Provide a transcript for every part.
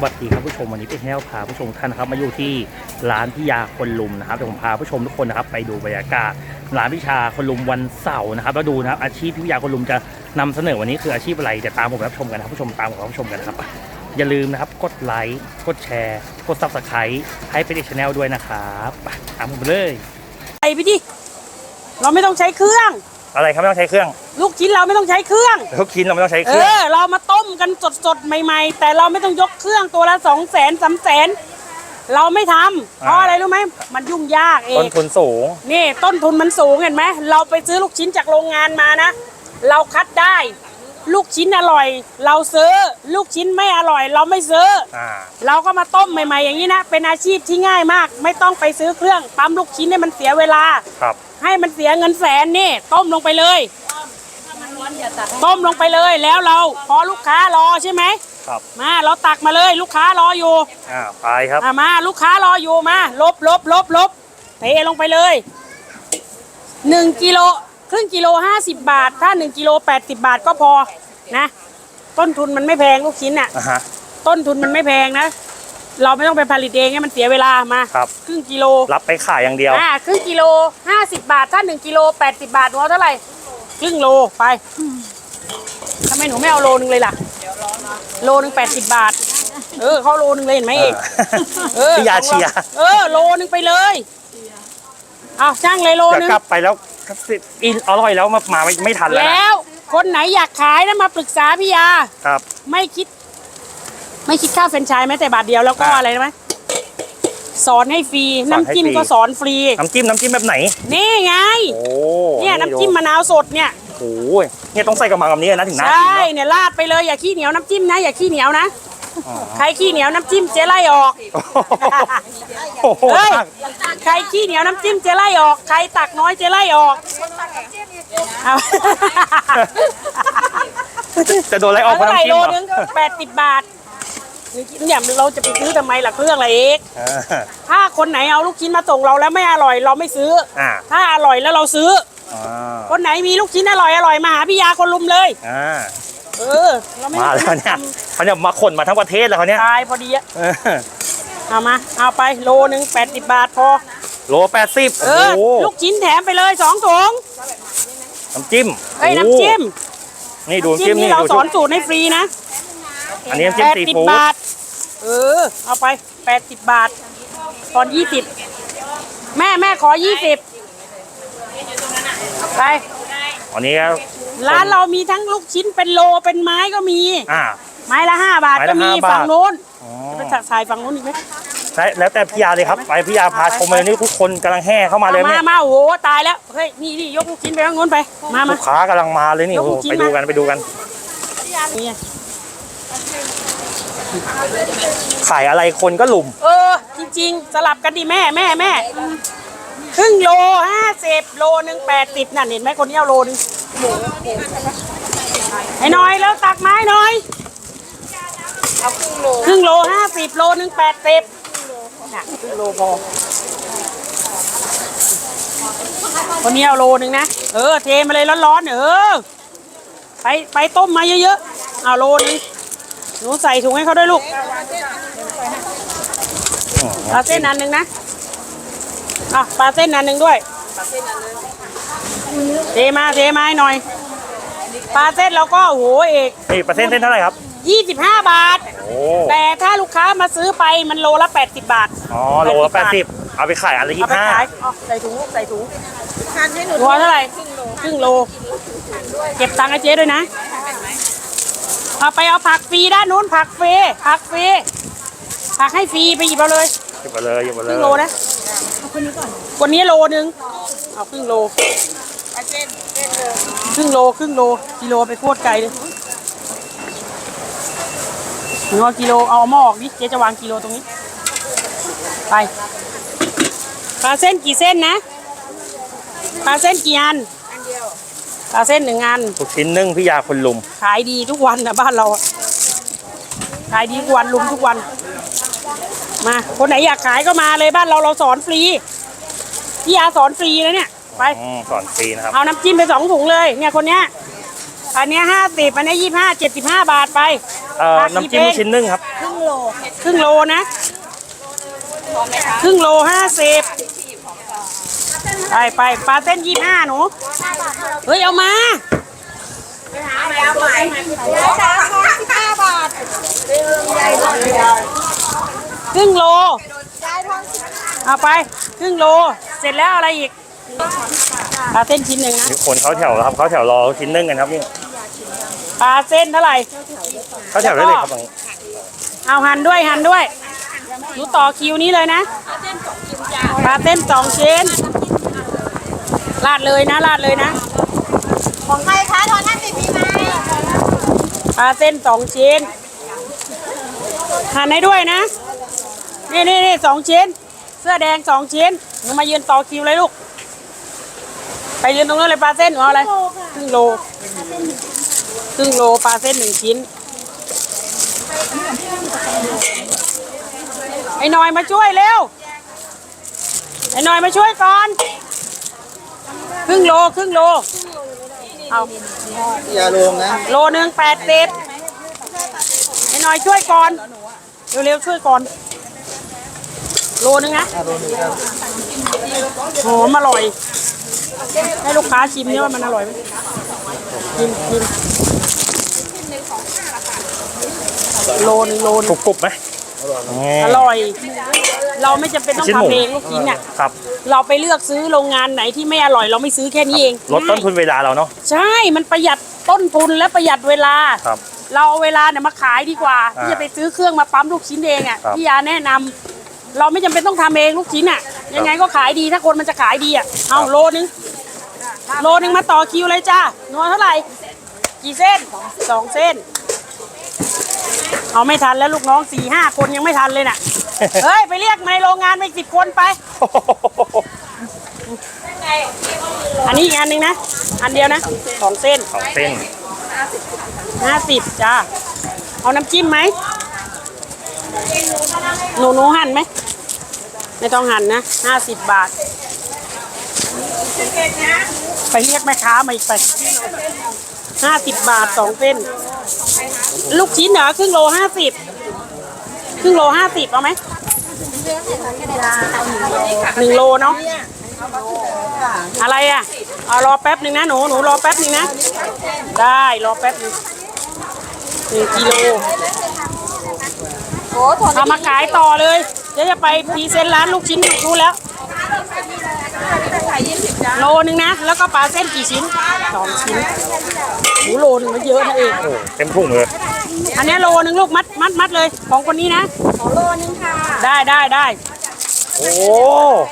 สวัสดีครับผู้ชมวันนี้เป็นแนวพาผู้ชมท่านนะครับมาอยู่ที่ร้านพิยาคนลุมนะครับเดี๋ยวผมพาผู้ชมทุกคนนะครับไปดูบรรยากาศร้านพิชาคนลุมวันเสาร์นะครับแล้วดูนะครับอาชีพพิยาคนลุมจะนำเสนอวันนี้คืออาชีพอะไรเดี๋ยวตามผมรับชมกันนะครับผู้ชมตามผมรับชมกันนะครับอย่าลืมนะครับกดไลค์กดแชร์กดซับสไครต์ให้เป็นชแนลด้วยนะครับไปตามผมไปเลยไปไปดิเราไม่ต้องใช้เครื่อง อะไรครับไม่ต้องใช้เครื่อง ลูกชิ้นเราไม่ต้องใช้เครื่องทุกชิ้นเราไม่ต้องใช้เคเอรื่อง อ เรามาต้มกันสดๆ ใหม่ๆ แต่เราไม่ต้องยกเครื่องตัวละสองแสนสามแสนเราไม่ทำเพราะอะไรรู้ไหมมันยุ่งยากเอต้งนทุนสูง นี่ต้นทุนมันสูงเห็นไหมเราไปซื้อลูกชิ้นจากโรงงานมานะ เราคัดได้ ลูกชิ้นอร่อย เราซื้อ ลูกชิ้นไม่อร่อย เราไม่ซื้อ อ่า เราก็มาต้มใหม่ ๆ อย่างนี้นะ เป็นอาชีพที่ง่ายมาก ไม่ต้องไปซื้อเครื่องปั๊มลูกชิ้นให้มันเสียเวลา ครับ ให้มันเสียเงินแสนนี่ ต้มลงไปเลย ต้มลงไปเลยแล้วเรา พอลูกค้ารอใช่ไหมครับ มาเราตักมาเลยลูกค้ารออยู่อ่า ไปครับ อะมาลูกค้ารออยู่มา ลบลบลบลบเทลงไปเลยหนึ่งกิโลครึ่งกิโลห้าสิบบาท ถ้าหนึ่งกิโลแปดสิบบาทก็พอ นะ ต้นทุนมันไม่แพงลูกชิ้นอะ อ่าฮะ ต้นทุนมันไม่แพงนะ เราไม่ต้องไปผลิตเองให้มันเสียเวลามาครับ ครึ่งกิโลรับไปขายอย่างเดียว อ่าครึ่งกิโลห้าสิบบาท ถ้าหนึ่งกิโลแปดสิบบาทหนูเอาเท่าไหร่ ครึ่งโลไปทำไมหนูไม่เอาโลนึงเลยล่ะโลนึงแปดสิบบาท เออเขาโลนึงเลยเห็นไหมเอกเออพี่ยาเชียร์เออ โลนึงไปเลยเอาช่างเลยโลจะนึงกลับไปแล้วอินอร่อยแล้วมามาไม่ไม่ทันแล้วนะแล้ว คนไหนอยากขายนะมาปรึกษาพี่ยา ครับ ไม่คิด ไม่คิดค่าเฟรนไชส์แม้แต่บาทเดียวแล้วก็อ่าอะไรรู้ไหมสอนให้ฟรี สอนให้น้ำจิ้มฟรี ก็สอนฟรี น้ำจิ้มน้ำจิ้มแบบไหน นี่ไง โอ้เนี่ยน้ำจิ้มมะนาวสดเนี่ย โอ้ยเนี่ยต้องใส่กระมังกับนี้นะถึงน่าใช่กินเนาะเนี่ยราดไปเลยอย่าขี้เหนียวน้ำจิ้มนะอย่าขี้เหนียวนะอ๋อ ใครขี้เหนียวน้ำจิ้มเจ๊ไล่ออก โอ้โหเฮ้ยใครขี้เหนียวน้ำจิ้มเจ๊ไล่ออก ใครตักน้อยเจ๊ไล่ออกเอาจะโดนอะไรออกเพราะเท่าไหร่น้ำจิ้โลมเหรนึองก็แปดสิบบาทเนี่ยเราจะไปซื้อทำไมล่ะเครื่องอะไรเอกอ่าถ้าคนไหนเอาลูกชิ้นมาส่งเราแล้วไม่อร่อยเราไม่ซื้อ อ่าถ้าอร่อยแล้วเราซื้อ อ่าคนไหนมีลูกชิ้นอร่อยอร่อยมาหาพี่ยาคนลุมเลย อ่า เออเราไม่มาแล้วเนี่ยเขาเนี่ยมาขนมาทั้งประเทศแล้วเขาเนี่ยตายพอดีอะเออเอามา เอาไปโลหนึ่งแปดสิบบาทพอ โลแปดสิบเอโอ้อ โหลูกชิ้นแถมไปเลยสองถุงน้ำจิ้มเอ้ยโอ้น้ำจิ้มนี่ดูน้ำน้ำจิ้จิ้มมนี่นี่เราดูสอนสูตรให้ฟรีนะอันนี้น้ำแปจิ้มดซีสิบฟู้ดบาท เออ เอาไปแปดสิบบาทตอนยี่สิบแม่แม่ขอยี่สิบไป อันนี้ ร้านเรามีทั้งลูกชิ้นเป็นโลเป็นไม้ก็มี อ่า ไม้ละห้าบาทไม้ก็ละมีห้าบาท ฝั่งโน้นอ๋อจะไปถ่ายฝั่งโน้นอีกไหมใช่แล้วแต่พี่ยาเลยครับ ไปพี่ยาพาชมเลยนี่ทุกคนกำลังแห่เข้ามาเลยเอามาเนี่ยมาโอ้โหตายแล้วเฮ้ยนี่นี่ยกลูกชิ้นไปข้างโน้นไปมามา ลูกค้ากำลังมาเลยนี่ยกโอ้ลูโหกชิ้นไปดูมากันไปดูกัน นี่ขายอะไรคนก็หลุมเออ จริงๆ สลับกันดิแม่แม่แม่ครึ่งโลห้าสิบโลหนึ่งแปดสิบนั่นเห็นไหมคนนี้เอาโลหนึง ไอ้น้อยแล้วตักไม้หน่อย เอาครึ่งโลครึ่งโลห้าสิบโลหนึ่งแปดสิบน่ะครึ่งโลพอคนนี้เอาโลหนึ่งนะ เออ เทมาเลยร้อนๆเออ ไปไปต้มมาเยอะๆเอาโลหนึงหนูใส่ถุงให้เขาด้วยลูกปลาเส้นอันหนึ่งนะอะปลาเส้นอันหนึ่งด้วยเทมาเทมาให้หน่อยปลาเส้นเราก็โอ้โหเอกนี่เปอร์เซ็นต์เส้นเท่าไหร่ครับ 25 บาท โอ้แต่ถ้าลูกค้ามาซื้อไปมันโลละ 80 บาทอ๋อโลละแปดสิบเอาไปขายอันละยี่เอาไปห้าขายอ๋อใส่ถุงลูกใส่ถุงหัวเท่าไหร่ครึ่งโลเก็บตังค์ให้เจ๊ด้วยนะเอาไปเอาผักฟรีด้านนู้นผักฟรีผักฟรีผักให้ฟรีไปหยิบเอาเลย หยิบมาเลยหยิบมาคเลรึ่ยงโลนะ เอาคนนี้ก่อนคนนี้โลนึง เอาครึ่งโล ครึ่งโลครึ่งโลกิโลไปโคตรไกลเลยหนูเอากิโลเอาหม้อออกดิเจ๊จะวางกิโลตรงนี้ ไปปลาเส้นกี่เส้นนะปลาเส้นกี่อันอันเดียวปลาเส้นหนึ่งอันทุกชิ้นนึ่งพี่ยาคนลุม ขายดีทุกวันนะบ้านเราอะขายดีทุกวันลุมทุกวัน มา คนไหนอยากขายก็มาเลยบ้านเราเราสอนฟรีพี่ยาสอนฟรีนะเนี่ย ไป อืมสอนฟรีนะครับ เอาน้ำจิ้มไปสองถุงเลย เนี่ยคนเนี้ย อันเนี้ยห้าสิบอันเนี้ยี่ห้าเจ็ดสิบห้าบาทไป เอ่อผักน้ำจิ้มกี่เพลงชิ้นนึ่งครับ ครึ่งรึ่งโลครึ่งโลนะครึ่งโลห้าสิบไปไปปลาเส้นยี่ห้าหนูเฮ้ย เอามาเอาใหม่สามทอนสิบห้าบาทครึ่งโลได้ทอนสิบเอาไป ครึ่งโล เสร็จแล้วอะไรอีก ปลาเส้นชิ้นหนึ่งนะมีคนเข้าแถวแล้วครับเข้าแถวรอชิ้นนึ่งกันครับนี่ปลาเส้นเท่าไหร่ เข้าแถวได้เลยครับตรงนี้เอาหั่นด้วยหั่นด้วยหนูต่อคิวนี้เลยนะปลาเส้นสองชิ้นราดเลยนะราดเลยนะ ของใครคะทอนห้าสิบมีไหมปลาเส้นสองชิ้นหั่นให้ด้วยนะ นี่นี่นี่สองชิ้น เสื้อแดงสองชิ้นหนูมายืนต่อคิวเลยลูก ไปยืนตรงนั้นเลยปลาเส้นหนูเอาอะไรครึ่งโลครึ่งโลปลาเส้นหนึ่งชิ้นไอ้หน่อยมาช่วยเร็วไอ้หน่อยมาช่วยก่อนครึ่งโลครึ่งโลเอาอย่าลงนะโลหนึ่งแปดสิบไอ้หน่อยช่วยก่อนเร็วๆช่วยก่อนโลนึงนะหอมอร่อย ให้ลูกค้าชิมเนี่ยว่ามันอร่อยไหมชิมชิมโลหนึงโลหนึกรุงบกรุบไหมอร่อย เราไม่จำเป็นต้องชิ้นหมูทำเองลูกชิ้นเนี่ยครับ เราไปเลือกซื้อโรงงานไหนที่ไม่อร่อยเราไม่ซื้อแค่นี้เองลดต้นทุนเวลาเราเนาะใช่มันประหยัดต้นทุนและประหยัดเวลาครับเราเอาเวลาเนี่ยมาขายดีกว่าอ่า ที่จะไปซื้อเครื่องมาปั๊มลูกชิ้นเองอะครับพี่ยาแนะนำเราไม่จำเป็นต้องทำเองลูกชิ้นอะยังไงก็ขายดีถ้าคนมันจะขายดีอะเอาครับโลนึง โลนึงมาต่อคิวเลยจ้านัวเท่าไหร่ กี่เส้นสองเส้น เอาไม่ทันแล้วลูกน้องสี่ห้าคนยังไม่ทันเลยน่ะ เฮ้ย ไปเรียกมาในโรงงานไปสิบคนไป อันนี้อีกอันหนึ่งนะ อันเดียวนะสองเส้นสองเส้นห้าสิบจ้า เอาน้ำจิ้มไหมหนูหนูหั่นไหม ไม่ต้องหั่นนะห้าสิบบาท ไปเรียกแม่ค้ามาอีกไปห้าสิบบาทสองเส้น ลูกชิ้นเหรอครึ่งโลห้าสิบครึ่งโลห้าสิบเอาไหมหนึ่งโลเนาะอะไรอะเอารอแป๊บหนึ่งนะหนูหนูรอแป๊บหนึ่งนะ ได้รอแป๊บหนึงหนึ่งกิโลทอนเอามาขายต่อเลยเดี๋ยวจะไปพรีเซนต์ร้านลูกชิ้นดูแล้ว โลนึงนะ แล้วก็ปลาเส้นกี่ชิ้นสองชิ้นหูโลนึงมันเยอะนะเองโอ้เต็มถุงเลย อันนี้โลนึงลูกมัดมัดมัดเลยของคนนี้นะขอโลนึงค่ะ ได้ได้ได้โอ้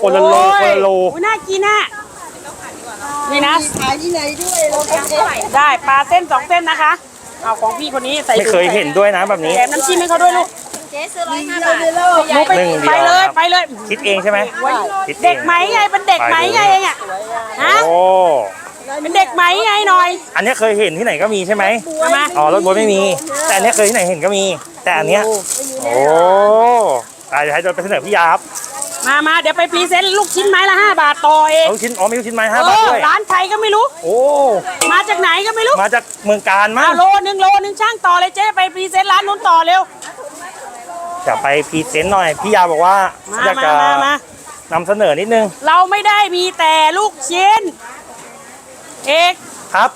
คนละโลคนละโลโอ้ยน่ากินน่ะนี่นะขายที่ไหนด้วยเราเป็นเองได้ปลาเส้นสองเส้นนะคะ เอาของพี่คนนี้ใส่ไม่เคยเห็นด้วยนะแบบนี้แถมน้ำจิ้มให้เขาด้วยลูก เจ๊ซื้อร้อยห้าบาทหนูไปหนึ่งเดียวไปเลยครับ ไปเลยคิดเองใช่ไหมคิดองเด็กไหมไงเป็นเด็กไหมไงเองอะฮะโอ้เป็นเด็กไหมไงหน่อยอันเนี้ยเคยเห็นที่ไหนก็มีใช่ไหมเอามาอ๋อรถบัสไม่มี แต่อันเนี้ยเคยที่ไหนเห็นก็มี แต่อันเนี้ยโอ้อะเดี๋ยวให้โดนไปเสนอพี่ยาครับมามาเดี๋ยวไปพรีเซนต์ลูกชิ้นไม้ละห้าบาทต่อเองเอาลูกชิ้นอ๋อมีลูกชิ้นไม้เอห้าบาทอด้วยร้านใครก็ไม่รู้ โอ้มาจากไหนก็ไม่รู้มาจากเมืองการมั้เอางโลนึงโลนึงช่างต่อเลยเจ๊ไปพรีเซนต์ร้านนู้นต่อเร็ว จะไปพรีเซนต์หน่อย พี่ยาบอกว่ามาอยากมาจะมามา นำเสนอนิดนึงเราไม่ได้มีแต่ลูกชิ้น เอกครับ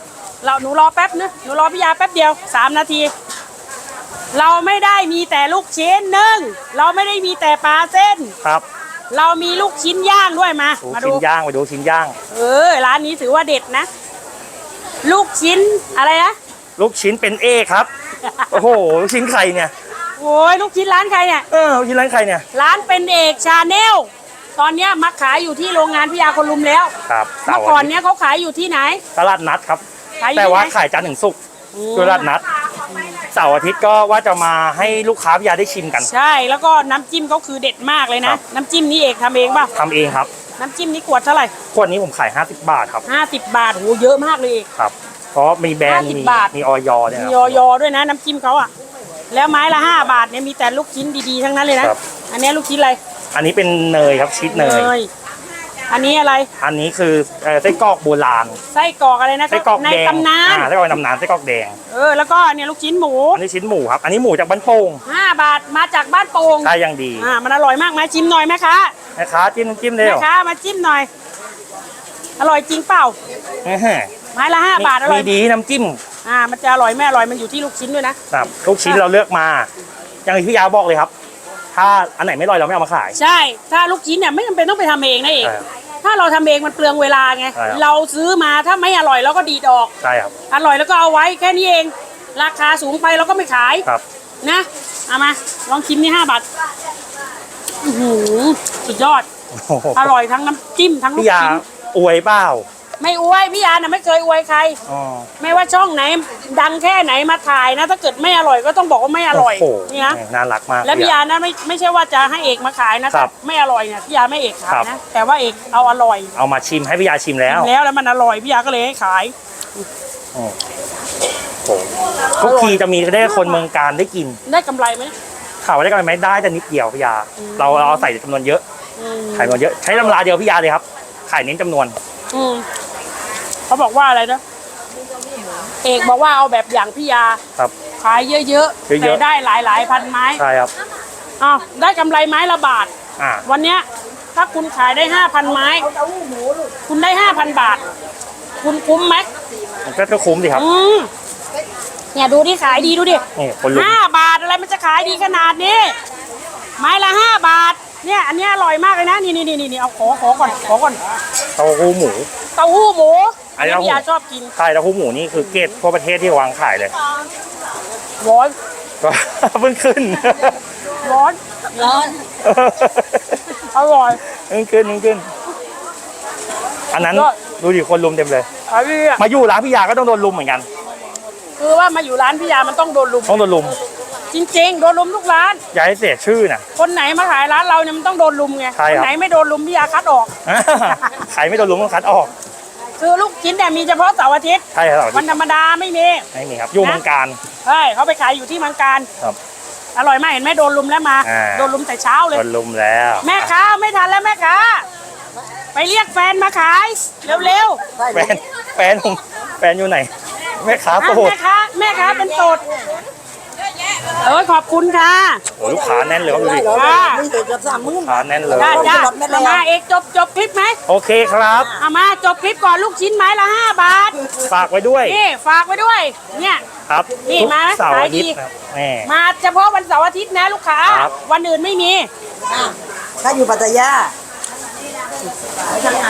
เราหนูรอแป๊บนึงหนูรอพี่ยาแป๊บเดียวสามนาที เราไม่ได้มีแต่ลูกชิ้นหนึ่งเราไม่ได้มีแต่ปลาเส้น ครับเรามีลูกชิ้นย่างด้วยมา ดูมาดู ชิ้นย่างไปดูชิ้นย่าง เออ ร้านนี้ถือว่าเด็ดนะ ลูกชิ้นอะไรนะ ลูกชิ้นเป็นเอครับ โอ้โหลูกชิ้นใครเนี่ย โอ้ยลูกชิ้นร้านใครเนี่ย เออลูกชิ้นร้านใครเนี่ย ร้านเป็นเอกชาแนล ตอนเนี้ยมาขายอยู่ที่โรงงานพิยาคนลุมแล้ว ครับเมื่อก่อนเนี้ยเขาขายอยู่ที่ไหน ตลาดนัดครับ ขายอยู่แต่ที่ว่าไหน ขายจันทร์ถึงศุกร์อืมตลาดนัดเสาร์อาทิตย์ก็ว่าจะมาให้ลูกค้าพี่ยาได้ชิมกัน ใช่ แล้วก็น้ำจิ้มเขาคือเด็ดมากเลยคนะรับ น้ำจิ้มนี่เอกทำเองป่ะ ทำเองครับ น้ำจิ้มนี่ขวดเท่าไหร่ขวดนี้ผมขาย 50 บาทครับห้าสิบบาทโหเยอะมากเลยเอก ครับ เพราะมีแบรนด์50มีบาท มีออยเนี่ยมีคยรับอยอด้วยนะ น้ำจิ้มเขาอะ แล้วไม้ละห้าบาทเนี่ยมีแต่ลูกชิ้นดีๆทั้งนั้นเลยนะครับ อันนี้ลูกชิ้นอะไรอันนี้เป็นเนยครับชีสเนยอันนี้อะไรอันนี้คือเอ่อไส้กรอกโบราณไส้กรอกอะไรนะไส้กรอกในแดงตำนานอ่าไส้กรอกในตำนานไส้กรอกแดงเออแล้วก็เนี่ยลูกชิ้นหมูอันนี้ชิ้นหมูครับ อันนี้หมูจากบ้านโป่ง5บาทมาจากบ้านโป่งใช่ยังดีอ่ามันอร่อยมากไหมชิมหน่อยไหมคะนะคะจิ้มน้ำจิ้มเร็แม่วค้ามาจิ้มหน่อย อร่อยจริงเปล่า อื้อหือไม้ละห้าบาทอร่มีอยดีน้ำจิ้ม อ่ามันจะอร่อยไม่อร่อยมันอยู่ที่ลูกชิ้นด้วยนะ ครับทุกชิ้นเราเลือกมา อย่างที่พี่ยาบอกเลยครับ ถ้าอันไหนไม่อร่อยเราไม่เอามาขาย ใช่ ถ้าลูกชิ้นเนี่ยไม่จำเป็นต้องไปทำเองนะเองใช่ถ้าเราทำเองมันเปลืองเวลาไง ใช่ครับ เราซื้อมาถ้าไม่อร่อยเราก็ดีดออก ใช่ครับอร่อยแล้วก็เอาไว้แค่นี้เอง ราคาสูงไปเราก็ไม่ขาย ครับ นะเอามาลองชิมนี่ห้าบาทอื้อหือสุดยอด โอ้โหอร่อยทั้งน้ำจิ้มทั้งลูพี่กยาชิ้นอวยเปล่า ไม่อวยพี่ยาน่ะไม่เคยอวยใคร อ๋อ ไม่ว่าช่องไหน ดังแค่ไหนมาถ่ายนะ ถ้าเกิดไม่อร่อยก็ต้องบอกว่าไม่อร่อยโอ้โหนี่นะน่ารักมากแล้วพี่ยานะไม่ไม่ใช่ว่าจะให้เอกมาขายนะครัแต่บไม่อร่อยเนี่ยพี่ยาไม่เอกขาครัยบ นะแต่ว่าเอกเอาอร่อยเอามาชิมให้พี่ยาชิมแล้วแล้วแล้วมันอร่อยพี่ยาก็เลยให้ขาย โอ้โหทุกทีจะมีได้คนเมืองการได้กินได้กำไรไหมข่าวว่าได้กันไหมได้แต่นิดเดียวพี่ยา เราเราใส่จำนวนเยอะอืมขายจำนวนเยอะใช้ตำราเดียวพี่ยาเลยครับขายเน้นจำนวน อืม เขาบอกว่าอะไรนะ เอกบอกว่าเอาแบบอย่างพี่ยา ครับ ขายเยอะๆเยอะๆแต่ได้หลายหลายๆพันไม้ใช่ครับ อ้าวได้กำไรไม้ละบาท อ่า วันเนี้ยถ้าคุณขายได้ห้าพันไม้ คุณได้ห้าพันบาท คุณคุ้มไหมมันก็ก็คุ้มสิครับ อืมเนี่ยดูที่ขายดีดูดินี่คนลุกห้าบาทอะไรมันจะขายดีขนาดนี้ ไม้ละห้าบาท เนี่ย อันเนี้ยอร่อยมากเลยนะ นี่นี่นี่นี่เอาขอขอก่อนขอก่อน เต้าหู้หมู เต้าหู้หมู อันนี้ที่เต้าหู้พี่ยาชอบกินใช่เต้าหู้หมูนี่คือเกรดทั่วประเทศที่วางขายเลย ร้อนก็ เพิ่งขึ้น ร้อนร้อนอร่อย เพิ่งขึ้นเพิ่งขึ้น อันนั้นยอด ดูดิคนลุมเต็มเลยขายดีอะมาอยู่ร้านพี่ยาก็ต้องโดนลุมเหมือนกัน คือว่ามาอยู่ร้านพี่ยามันต้องโดนลุมต้องโดนลุม จริง ๆ โดนลุมทุกร้าน อย่าให้เสียชื่อนะ คนไหนมาขายร้านเราเนี่ยมันต้องโดนลุมไงใช่คครับนไหนไม่โดนลุมพี่ยาคัดออกใครไม่โดนลุมต้องคัดออก คือลูกชิ้นเนี่ยมีเฉพาะเสาร์อาทิตย์ใช่ครับวันธรรมดาไม่มีไม่มีครับอยู่เมืองการ ใช่เขาไปขายอยู่ที่เมังการครับอร่อยมากเห็นไหมโดนลุมแล้วมา อ่า โดนลุมแต่เช้าเลยโดนลุมแล้วแม่ค้าไม่ทันแล้วแม่ค้าไปเรียกแฟนมาขายเร็วแฟนแฟนผมแฟนอยู่ไหนแม่ค้าๆอะโสดแม่ค้าแม่ค้าเป็นโสดเอ้ยขอบคุณค่ะโอ้ลูกค้าแน่นเลยครับดูดิค่ะไม่เห็นกับสามมือลูกค้าแน่นเลย จ้าจ้าขอบคุณครับเอามาเอกจบจบคลิปไหมโอเคครับเอามาจบคลิปก่อนลูกชิ้นไม้ละห้าบาท ฝากไว้ด้วย นี่ฝากไว้ด้วย เนี่ย ครับนี่ทุกมาไหมเสาร์ขายอาทิตดีย์ครับแม่ มาเฉพาะวันเสาร์อาทิตย์นะลูกค้า ครับ วันอื่นไม่มี ถ้าอยู่ปัตตายาไปทางไหน